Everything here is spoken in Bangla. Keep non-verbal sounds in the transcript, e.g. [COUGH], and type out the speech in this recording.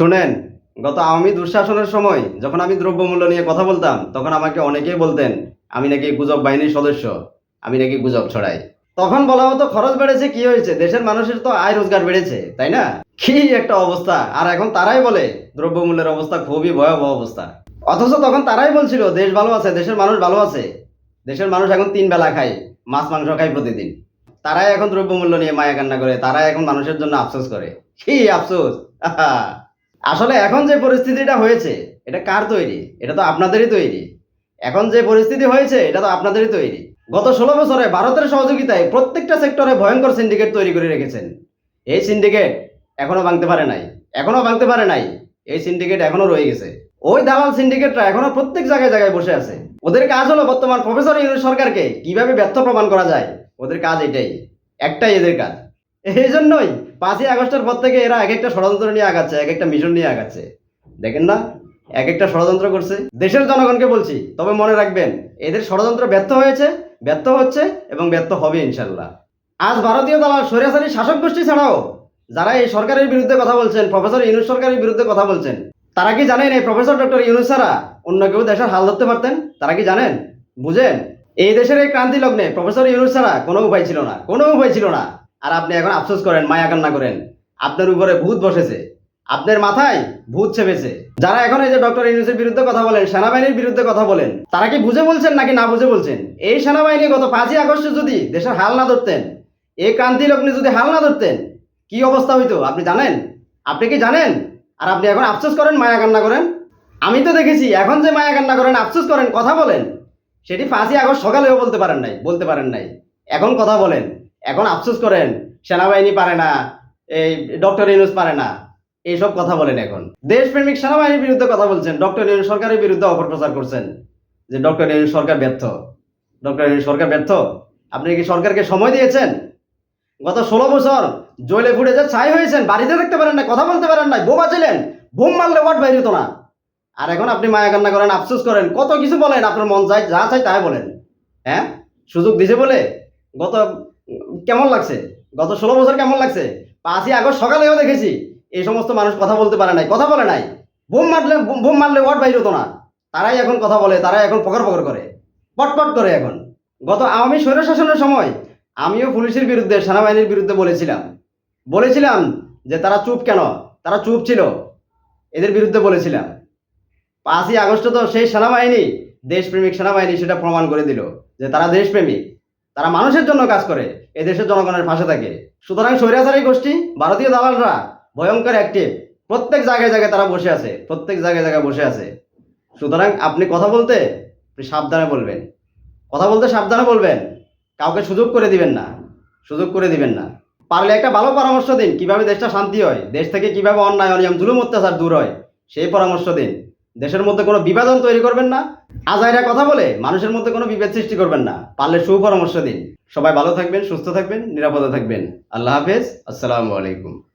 শুনেন, গত আওয়ামী দুঃশাসনের সময় যখন আমি দ্রব্যমূল্য নিয়ে কথা বলতাম, তখন আমাকে অনেকেই বলতেন, আমি নাকি গুজব বাহিনীর সদস্য, আমি নাকি গুজব ছড়াই। তখন বলা হতো, খরচ বেড়েছে, কি হয়েছে? দেশের মানুষের তো আয় রোজগার বেড়েছে, তাই না? কি একটা অবস্থা। আর এখন তারাই বলে, দ্রব্যমূল্যের অবস্থা খুবই ভয়াবহ অবস্থা। অথচ তখন তারাই বলছিল, দেশ ভালো আছে, দেশের মানুষ ভালো আছে। দেশের মানুষ এখন তিন বেলা খায়, মাছ, মাংস খায় প্রতিদিন। তারাই এখন দ্রব্যমূল্য নিয়ে মায়া কান্না করে, তারাই এখন মানুষের জন্য আফসোস করে। কি আফসোস। [LAUGHS] আসলে এখন যে পরিস্থিতিটা হয়েছে, এটা কার তৈরি? এটা তো আপনাদেরই তৈরি। এখন যে পরিস্থিতি হয়েছে, এটা তো আপনাদেরই তৈরি। গত ষোলো বছরে ভারতের সহযোগিতায় প্রত্যেকটা সেক্টরে ভয়ঙ্কর সিন্ডিকেট তৈরি করে রেখেছেন। এই সিন্ডিকেট এখনও ভাঙতে পারে নাই। এখনও ভাঙতে পারে নাই। এই সিন্ডিকেট এখনও রয়ে গেছে। ওই দালাল সিন্ডিকেটরা এখনও প্রত্যেক জায়গায় জায়গায় বসে আছে। ওদের কাজ হলো বর্তমান প্রফেসর ইউনুস সরকারকে কীভাবে ব্যর্থ প্রমাণ করা যায়? ওদের কাজ এটাই। একটাই এদের কাজ। এই জন্যই পাঁচই আগস্টের পর থেকে এরা এক একটা ষড়যন্ত্র নিয়ে আগাচ্ছে, এক একটা মিশন নিয়ে আগাচ্ছে। দেখেন না? এক একটা ষড়যন্ত্র করছে। দেশের জনগণকে বলছি, তবে মনে রাখবেন, এদের ষড়যন্ত্র ব্যর্থ হয়েছে, ব্যর্থ হচ্ছে এবং ব্যর্থ হবে ইনশাল্লাহ। আজ ভারতীয় দালাল স্বৈরাচারী শাসক গোষ্ঠী ছাড়াও যারা এই সরকারের বিরুদ্ধে কথা বলছেন, প্রফেসর ইউনুস সরকারের বিরুদ্ধে কথা বলছেন, তারা কি জানেন এই প্রফেসর ডক্টর ইউনুস ছাড়া অন্য কেউ দেশের হাল ধরতে পারতেন? তারা কি জানেন? বুঝেন? এই দেশের এই ক্রান্তি লগ্নে প্রফেসর ইউনুস ছাড়া কোনো উপায় ছিল না, কোনো উপায় ছিল না। আর আপনি এখন আফসোস করেন, মায়া কান্না করেন। আপনার উপরে ভূত বসেছে। আপনার মাথায় ভূত চেপেছে যারা এখন এই যে ডক্টর ইউনুসের বিরুদ্ধে কথা বলেন, সেনাবাহিনীর বিরুদ্ধে কথা বলেন, তারা কি বুঝে বলছেন নাকি না বুঝে বলছেন? এই সেনাবাহিনী গত পাঁচই আগস্টে যদি দেশের হাল না ধরতেন এই ক্রান্তি লগ্নে যদি হাল না ধরতেন, কি অবস্থা হইতো? আপনি জানেন? আপনি কি জানেন? আর আপনি এখন আফসোস করেন, মায়া কান্না করেন? আমি তো দেখেছি, এখন যে মায়া কান্না করেন, আফসোস করেন, কথা বলেন, সেটি পাঁচই আগস্ট সকালেও বলতে পারেন নাই, বলতে পারেন নাই। এখন কথা বলেন এখন আফসোস করেন, সেনাবাহিনী পারে না, এই ডক্টর ইউনুস পারে না, এইসব কথা বলেন এখন। দেশপ্রেমিক সেনাবাহিনীর বিরুদ্ধে কথা বলছেন, ডক্টর ইউনুস সরকারের বিরুদ্ধে অপপ্রচার করছেন। যে ডক্টর ইউনুস সরকার ব্যর্থ। ডক্টর ইউনুস সরকার ব্যর্থ? আপনি কি সরকারকে সময় দিয়েছেন? গত ষোলো বছর জলে ফুটে যে ছাই হয়েছেন, বাড়িতে দেখতে পারেন না কথা বলতে পারেন না বোমা ছিলেন, বোম মারলে ওয়াট বাইরে হতো না। আর এখন আপনি মায়া কান্না করেন, আফসোস করেন, কত কিছু বলেন, আপনার মন চাই, যা চাই তাই বলেন। হ্যাঁ? সুযোগ দিছে বলে? গত, কেমন লাগছে? গত ষোলো বছর কেমন লাগছে? পাঁচই আগস্ট সকালেও দেখেছি, এই সমস্ত মানুষ কথা বলতে পারে নাই, কথা বলে নাই। বোম মারলে, বোম- মারলে ওয়াট বাইরে হতো না। তারাই এখন কথা বলে, তারাই এখন পকর পকর করে। পটপট করে এখন। গত আওয়ামী স্বৈরশাসনের সময় আমিও পুলিশের বিরুদ্ধে, সেনাবাহিনীর বিরুদ্ধে বলেছিলাম। বলেছিলাম যে তারা চুপ কেন? তারা চুপ ছিল। এদের বিরুদ্ধে বলেছিলাম। পাঁচই আগস্ট তো সেই সেনাবাহিনী, দেশপ্রেমিক সেনাবাহিনী সেটা প্রমাণ করে দিল যে তারা দেশপ্রেমিক। তারা মানুষের জন্য কাজ করে, এ দেশের জনগণের পাশে থাকে। সুতরাং স্বৈরাচারী গোষ্ঠী, ভারতীয় দালালরা ভয়ঙ্কর অ্যাক্টিভ প্রত্যেক জায়গায় জায়গায় তারা বসে আছে, প্রত্যেক জায়গায় জায়গায় বসে আছে। সুতরাং আপনি কথা বলতে আপনি সাবধানে বলবেন। কথা বলতে সাবধানে বলবেন, কাউকে সুযোগ করে দিবেন না, সুযোগ করে দিবেন না। পারলে একটা ভালো পরামর্শ দিন, কীভাবে দেশটা শান্তি হয়, দেশ থেকে কীভাবে অন্যায়, অনিয়ম, জুলুম, অত্যাচার দূর হয়, সেই পরামর্শ দিন। দেশের মধ্যে কোনো বিভাজন তৈরি করবেন না, আজাইরা কথা বলে মানুষের মধ্যে কোনো বিভেদ সৃষ্টি করবেন না। পারলে সুপরামর্শ দিন। সবাই ভালো থাকবেন, সুস্থ থাকবেন, নিরাপদে থাকবেন। আল্লাহ হাফেজ, আসসালামু আলাইকুম।